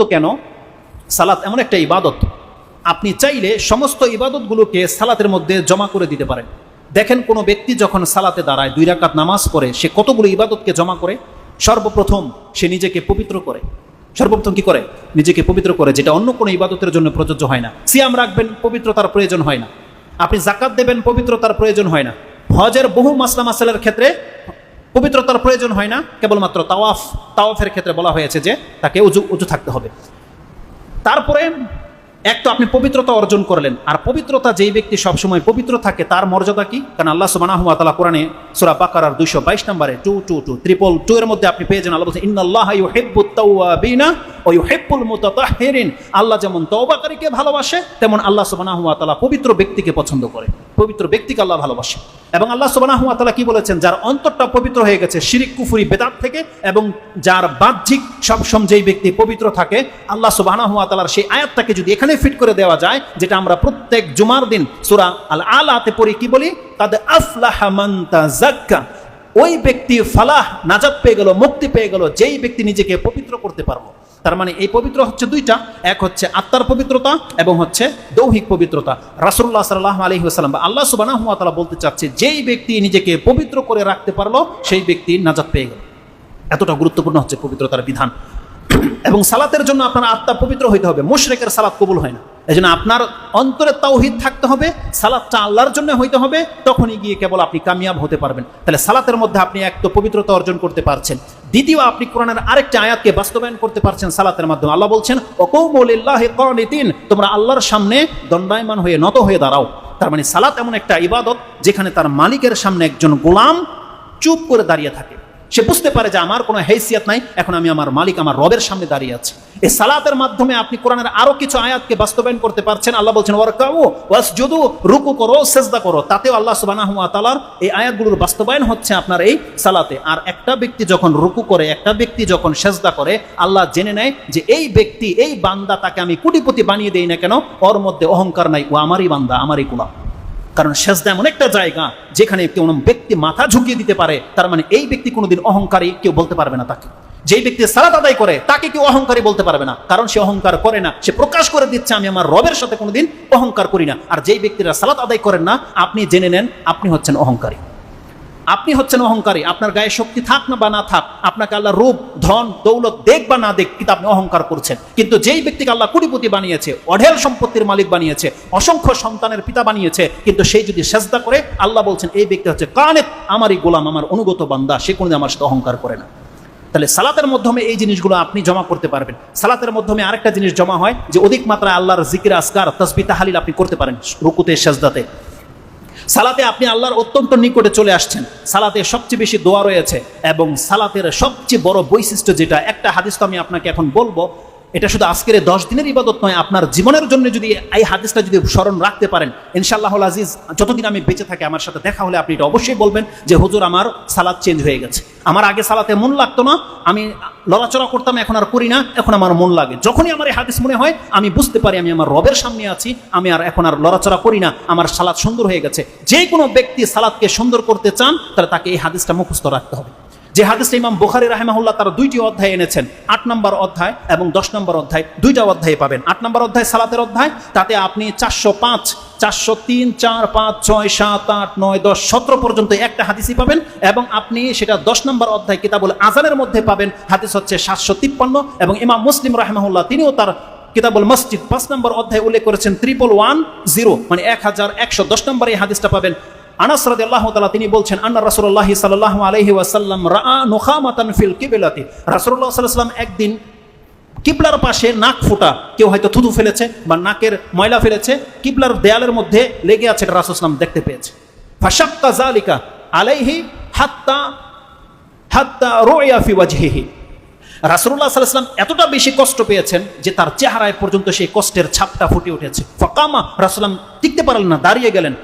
গুরুত্ব কেন? সালাত এমন একটা ইবাদত। আপনি চাইলে সমস্ত ইবাদতগুলোকে সালাতের মধ্যে জমা করে দিতে পারেন। দেখেন কোনো ব্যক্তি যখন সালাতে দাঁড়ায়, দুই রাকাত নামাজ পড়ে, সে কতগুলো ইবাদতকে জমা করে? সর্বপ্রথম সে নিজেকে পবিত্র করে। সর্বপ্রথম কি করে? নিজেকে পবিত্র করে, যেটা অন্য কোনো ইবাদতের জন্য প্রযোজ্য হয় না। সিয়াম রাখবেন, পবিত্রতার প্রয়োজন হয় না। আপনি জাকাত দেবেন, পবিত্রতার প্রয়োজন হয় না। হজের বহু মাসলা মাসালের ক্ষেত্রে পবিত্রতার প্রয়োজন হয় না, কেবলমাত্র তাওয়াফ, তাওয়াফের ক্ষেত্রে বলা হয়েছে যে তাকে উঁচু উঁচু থাকতে হবে। তারপরে এক তো আপনি পবিত্রতা অর্জন করলেন, আর পবিত্রতা যেই ব্যক্তি সবসময় পবিত্র থাকে, তার মর্যাদা কি? কারণ আল্লাহ সুবাহ তালা কোরআনে সুরা বাকার দুইশো বাইশ নম্বরে two two two, triple two এর মধ্যে আপনি পেয়ে যান আল্লাহ বলছেন ইউহিব্বুত তাওয়াবিনা ওয়া ইউহিব্বুল মুতাতাহহিরিন আল্লাহ যেমন তওবাকারীকে ভালোবাসে, তেমন আল্লাহ সুবহানাহু ওয়া তাআলা পবিত্র ব্যক্তিকে পছন্দ করে। পবিত্র ব্যক্তিকে আল্লাহ ভালোবাসে। এবং আল্লাহ সুবহানাহু ওয়া তাআলা কি বলেছেন? যার অন্তরটা পবিত্র হয়ে গেছে, শিরিক, কুফরি, বেদাত থেকে, এবং যার বাহ্যিক সব যেই ব্যক্তি পবিত্র থাকে, আল্লাহ সুবহানাহু ওয়া তাআলার সেই আয়াতটাকে যদি এখানে ফিট করে দেওয়া যায়, যেটা আমরা প্রত্যেক জুমার দিন সূরা আল আলাতে পড়ি, কি বলি? কাদ আফলাহা ওই ব্যক্তি ফালাহ, নাজাত পেয়ে গেল, মুক্তি পেয়ে গেল, যেই ব্যক্তি নিজেকে পবিত্র করতে পারব তার মানে এই পবিত্র হচ্ছে দুইটা, এক হচ্ছে আত্মার পবিত্রতা এবং হচ্ছে দৌহিক পবিত্রতা। রাসুল্লাহ সাল্লাহ আলহি আসালাম বা আল্লাহ সুবাহ বলতে চাচ্ছে, যেই ব্যক্তি নিজেকে পবিত্র করে রাখতে পারল, সেই ব্যক্তি নাজাত পেয়ে গেল। এতটা গুরুত্বপূর্ণ হচ্ছে পবিত্রতার বিধান। এবং সালাতের জন্য আপনার আত্মা পবিত্র হইতে হবে। মুশরেকের সালাত কবুল হয় না। এই জন্য আপনার অন্তরে তাওহিদ থাকতে হবে সালাদটা আল্লাহর জন্য হইতে হবে, তখনই গিয়ে কেবল আপনি কামিয়াব হতে পারবেন। তাহলে সালাতের মধ্যে আপনি এক তো পবিত্রতা অর্জন করতে পারছেন। দ্বিতীয়, আপনি কোরআনের আরেকটা আয়াতকে বাস্তবায়ন করতে পারছেন সালাতের মাধ্যমে। আল্লাহ বলছেন অকৌমলিল্লাহ কনিতিন তোমরা আল্লাহর সামনে দণ্ডায়মান হয়ে নত হয়ে দাঁড়াও। তার মানে সালাত এমন একটা ইবাদত যেখানে তার মালিকের সামনে একজন গোলাম চুপ করে দাঁড়িয়ে থাকে। সে বুঝতে পারে যে আমার কোনো হেসিয়াত নাই, এখন আমি আমার মালিক, আমার রবের সামনে দাঁড়িয়ে আছি। এই সালাতের মাধ্যমে আপনি কোরআনের আরও কিছু আয়াতকে বাস্তবায়ন করতে পারছেন। আল্লাহ বলছেন যদু রুকু করো, সেজদা করো। তাতেও আল্লাহ সুবহানাহু ওয়া তাআলার এই আয়াতগুলোর বাস্তবায়ন হচ্ছে আপনার এই সালাতে। আর একটা ব্যক্তি যখন রুকু করে, একটা ব্যক্তি যখন সেজদা করে, আল্লাহ জেনে নেয় যে এই ব্যক্তি, এই বান্দা তাকে আমি কোটিপতি বানিয়ে দেই না কেন? ওর মধ্যে অহংকার নাই। ও আমারই বান্দা, আমারই গোলাম। কারণ সেজদা এমন একটা জায়গা যেখানে কোনো ব্যক্তি মাথা ঝুঁকিয়ে দিতে পারে, তার মানে এই ব্যক্তি কোনোদিন অহংকারী কেউ বলতে পারবে না তাকে। যেই ব্যক্তি সালাত আদায় করে, তাকে কেউ অহংকারী বলতে পারবে না, কারণ সে অহংকার করে না, সে প্রকাশ করে দিচ্ছে, আমি আমার রবের সাথে কোনোদিন অহংকার করি না। আর যেই ব্যক্তিরা সালাত আদায় করেন না, আপনি জেনে নেন, আপনি হচ্ছেন অহংকারী। আপনি হচ্ছেন অহংকারী, আপনার গায়ে শক্তি থাক না বা না থাক, আপনাকে আল্লাহ রূপ, ধন, দৌলত, দেখ বা না দেখ, কিন্তু আপনি অহংকার করছেন। কিন্তু যেই ব্যক্তিকে আল্লাহ কুড়িপতি বানিয়েছে, অঢেল সম্পত্তির মালিক বানিয়েছে, অসংখ্য সন্তানের পিতা বানিয়েছে, কিন্তু সেই যদি সেজদা করে, আল্লাহ বলছেন, এই ব্যক্তি হচ্ছে কানেত, আমারই গোলাম, আমার অনুগত বান্দা, সে কোনোদিন আমার সাথে অহংকার করে না। তাহলে সালাতের মাধ্যমে এই জিনিসগুলো আপনি জমা করতে পারবেন। সালাতের মাধ্যমে আরেকটা জিনিস জমা হয়, যে অধিক মাত্রায় আল্লাহর জিকির আসকার তসবি, তাহালিল আপনি করতে পারেন রুকুতে, সেজদাতে। সালাতে আপনি আল্লাহর অত্যন্ত নিকটে চলে আসছেন। সালাতে সবচেয়ে বেশি দোয়া রয়েছে এবং সালাতের সবচেয়ে বড় বৈশিষ্ট্য যেটা, একটা হাদিস তো আমি আপনাকে এখন বলব এটা শুধু আজকের দশ দিনের ইবাদত নয়, আপনার জীবনের জন্য যদি এই হাদিসটা যদি স্মরণ রাখতে পারেন ইনশাআল্লাহ আজিজ, যতদিন আমি বেঁচে থাকি আমার সাথে দেখা হলে আপনি এটা অবশ্যই বলবেন যে, হুজুর, আমার সালাদ চেঞ্জ হয়ে গেছে। আমার আগে সালাতে মন লাগতো না, আমি লড়াচড়া করতাম, এখন আর করি না, এখন আমার মন লাগে। যখনই আমার এই হাদিস মনে হয়, আমি বুঝতে পারি আমি আমার রবের সামনে আছি, আমি আর এখন আর লড়াচড়া করি না, আমার সালাদ সুন্দর হয়ে গেছে। যে কোনো ব্যক্তি সালাদকে সুন্দর করতে চান, তাহলে তাকে এই হাদিসটা মুখস্থ রাখতে হবে। যে হাদিসটা ইমাম বোখারি রাহেমাহুল্লাহ তারা দুইটি অধ্যায় এনেছেন। আট নম্বর অধ্যায় এবং দশ নম্বর অধ্যায়, দুইটা অধ্যায় পাবেন। আট নম্বর অধ্যায় সালাতের অধ্যায়, তাতে আপনি চারশো পাঁচ, চারশো তিন, চার, পাঁচ, ছয়, সাত, আট, নয়, দশ, সতেরো পর্যন্ত একটা হাদিসই পাবেন এবং আপনি সেটা দশ নম্বর অধ্যায় কিতাবুল আজানের মধ্যে পাবেন। হাদিস হচ্ছে সাতশো তিপ্পান্ন এবং ইমাম মুসলিম রাহেমাহুল্লাহ তিনিও তার কিতাবুল মসজিদ পাঁচ নম্বর অধ্যায় উল্লেখ করেছেন, ত্রিপল ওয়ান জিরো মানে এক হাজার একশো দশ নম্বর এই হাদিসটা পাবেন। আনাস রাদিয়াল্লাহু তাআলা তিনি বলছেন, আন্না রাসূলুল্লাহ সাল্লাল্লাহু আলাইহি ওয়াসাল্লাম রাআ নুখামাতান ফিল কিবলাতি। রাসূলুল্লাহ সাল্লাল্লাহু একদিন কিবলার পাশে নাক ফোটা, কেউ হয়তো থুতু ফেলেছে বা নাকের ময়লা ফেলেছে, কিবলার দেয়ালের মধ্যে লেগে আছে এটা রাসূল দেখতে পেয়েছে। ফাশাক্কা যালিকা আলাইহি হাত্তা হাত্তা রুইয়া ফি ওয়াজহিহি। রাসুল্লাহ সাল্লাম এতটা বেশি কষ্ট পেয়েছেন যে তার চেহারায় পর্যন্ত সেই কষ্টের ছাপটা ফুটে উঠেছে। ফকামা রাসুলাম টিকতে পারলেন না, দাঁড়িয়ে গেলেন।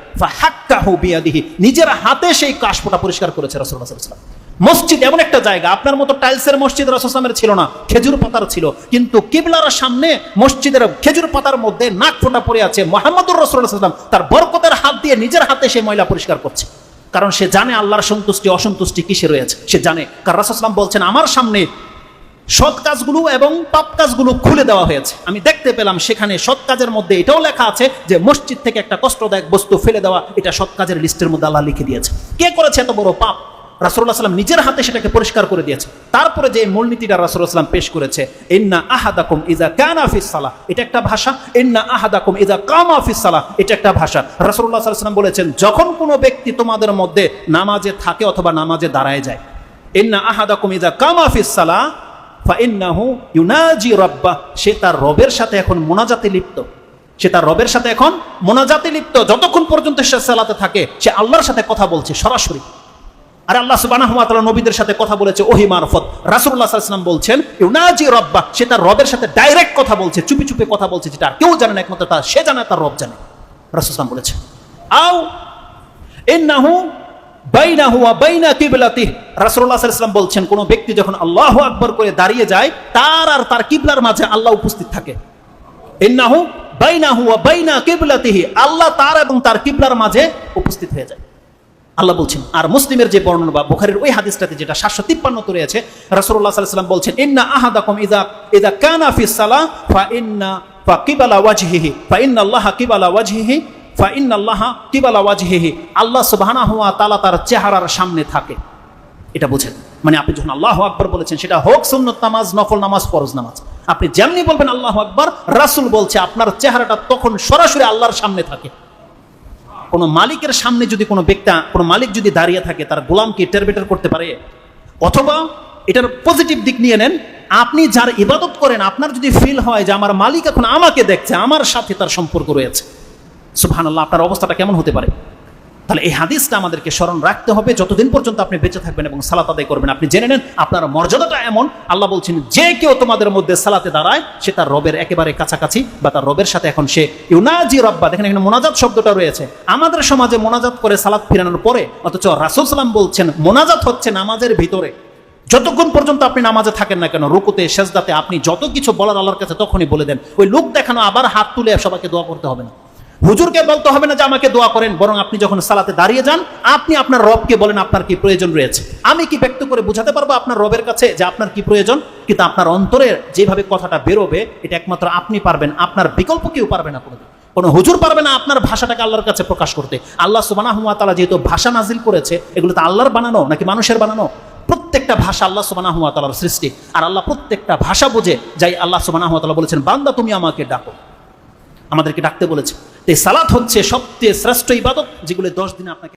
বিয়াদিহি। নিজের হাতে সেই কাশফোটা পরিষ্কার করেছে রাসুল্লাহ মসজিদ এমন একটা জায়গা, আপনার মতো টাইলসের মসজিদ রাসুলামের ছিল না, খেজুর পাতার ছিল। কিন্তু কিবলার সামনে মসজিদের খেজুর পাতার মধ্যে নাক ফোটা পড়ে আছে মোহাম্মদুর রসুল্লাহাম তার বরকতের হাত দিয়ে নিজের হাতে সেই ময়লা পরিষ্কার করছে। কারণ সে জানে আল্লাহর সন্তুষ্টি, অসন্তুষ্টি কিসে রয়েছে। সে জানে। কারণ রাসুলাম বলছেন, আমার সামনে সৎ কাজগুলো এবং পাপ কাজগুলো খুলে দেওয়া হয়েছে। আমি দেখতে পেলাম সেখানে সৎ কাজের মধ্যে এটাও লেখা আছে যে মসজিদ থেকে একটা কষ্টদায়ক বস্তু ফেলে দেওয়া, এটা সৎ কাজের লিস্টের মধ্যে আল্লাহ লিখে দিয়েছে। কে করেছে এত বড় পাপ? রাসুল্লাহ সাল্লাম নিজের হাতে সেটাকে পরিষ্কার করে দিয়েছে। তারপরে যে মূলনীতিটা রাসুল্লাহ পেশ করেছে, ইন্না আহাদাকুম ইজা কানা ফিস সালাহ এটা একটা ভাষা। ইন্না আহাদাকুম ইজা কামা ফিস সালাহ এটা একটা ভাষা। রাসুল্লাহ সাল্লাম বলেছেন, যখন কোনো ব্যক্তি তোমাদের মধ্যে নামাজে থাকে অথবা নামাজে দাঁড়ায় যায়, ইন্না আহাদাকুম ইজা কামা ফিস সালাহ ইউনাজি রব্বা সে তার রবের সাথে এখন মোনাজাতে লিপ্ত। সে তার রবের সাথে এখন মোনাজাতে লিপ্ত। যতক্ষণ পর্যন্ত সে সালাতে থাকে, সে আল্লাহর সাথে কথা বলছে সরাসরি। আর আল্লাহ ওয়া নবীদের সাথে কথা বলেছে ওহি মারফত। আলাইহি ওয়াসাল্লাম বলছেন, ইউনাজি রব্বা সে তার রবের সাথে ডাইরেক্ট কথা বলছে, চুপি চুপি কথা বলছে, যেটা আর কেউ জানে না, একমাত্র তার, সে জানে তার রব জানে। রাসূল সাল্লাল্লাহু বলেছে, আও ইন্নাহু বাইনা সাল্লাল্লাহু বলছেন, কোন ব্যক্তি যখন আল্লাহু আকবার করে দাঁড়িয়ে যায়, তার আর তার কিবলার মাঝে আল্লাহ উপস্থিত থাকে। আল্লাহ তার এবং তার কিবলার মাঝে উপস্থিত হয়ে যায়। আল্লাহ বলছেন, আর মুসলিমের যে বর্ণনা বা বুখারীর ওই হাদিসটাতে যেটা সাতশো তিপ্পান্নতে রয়েছে, রাসূলুল্লাহ সাল্লাল্লাহু আলাইহি বলছেন, ইন্না আহাদাকুম ইযা ইযা কানা ফিস ফা ইন্না, ফা কিবালা ওয়াজহিহি, ফা ইন্না আল্লাহা কিবালা ওয়াজহিহি ফা ইন্না আল্লাহা কিবালা ওয়াজহিহি, আল্লাহ সুবহানাহু ওয়া তাআলা তার চেহারার সামনে থাকে। এটা বুঝেন। মানে আপনি যখন আল্লাহ আকবর বলেছেন, সেটা হোক সুন্নত নামাজ, নফল নামাজ, ফরজ নামাজ। আপনি যেমনি বলবেন আল্লাহ আকবর, রাসূল বলছে, আপনার চেহারাটা তখন সরাসরি আল্লাহর সামনে থাকে। কোনো মালিকের সামনে যদি কোনো ব্যক্তি, কোনো মালিক যদি দাঁড়িয়ে থাকে, তার গোলামকে টেরবেটার করতে পারে? অথবা এটার পজিটিভ দিক নিয়ে নেন, আপনি যার ইবাদত করেন, আপনার যদি ফিল হয় যে আমার মালিক এখন আমাকে দেখছে, আমার সাথে তার সম্পর্ক রয়েছে। সুবহানাল্লাহ, আপনার অবস্থাটা কেমন হতে পারে? তাহলে এই হাদিসটা আমাদেরকে স্মরণ রাখতে হবে, যতদিন পর্যন্ত আপনি বেঁচে থাকবেন এবং সালাত আদায় করবেন, আপনি জেনে নেন আপনার মর্যাদাটা এমন। আল্লাহ বলছেন, যে কেউ তোমাদের মধ্যে সালাতে দাঁড়ায়, সে তার রবের একেবারে কাছাকাছি বা তার রবের সাথে এখন সে ইউনাজি রব্বা, দেখেন এখানে মোনাজাত শব্দটা রয়েছে। আমাদের সমাজে মোনাজাত করে সালাত ফিরানোর পরে, অথচ রাসুল সালাম বলছেন, মোনাজাত হচ্ছে নামাজের ভিতরে। যতক্ষণ পর্যন্ত আপনি নামাজে থাকেন না কেন, রুকুতে, সেজদাতে, আপনি যত কিছু বলার আল্লাহর কাছে তখনই বলে দেন। ওই লোক দেখানো আবার হাত তুলে সবাইকে দোয়া করতে হবে না। হুজুরকে বলতে হবে না যে আমাকে দোয়া করেন, বরং আপনি যখন সালাতে দাঁড়িয়ে যান, আপনি আপনার রবকে বলেন আপনার কি প্রয়োজন রয়েছে। আমি কি ব্যক্ত করে বোঝাতে পারব আপনার রবের কাছে যে আপনার কি প্রয়োজন? কিন্তু আপনার অন্তরে যেভাবে কথাটা বেরোবে, এটা একমাত্র আপনি পারবেন, আপনার বিকল্প কেউ পারবে না কোনোদিন। কোনো হুজুর পারবে না আপনার ভাষাটাকে আল্লাহর কাছে প্রকাশ করতে। আল্লাহ সুবানাহ তালা যেহেতু ভাষা নাজিল করেছে, এগুলো তো আল্লাহর বানানো নাকি মানুষের বানানো? প্রত্যেকটা ভাষা আল্লাহ সুবানাহ তালার সৃষ্টি। আর আল্লাহ প্রত্যেকটা ভাষা বোঝে যাই আল্লাহ সুবানাহ তালা বলেছেন, বান্দা তুমি আমাকে ডাকো। আমাদেরকে ডাকতে বলেছে। তো এই সালাত হচ্ছে সবচেয়ে শ্রেষ্ঠ ইবাদত যেগুলো দশ দিনে আপনাকে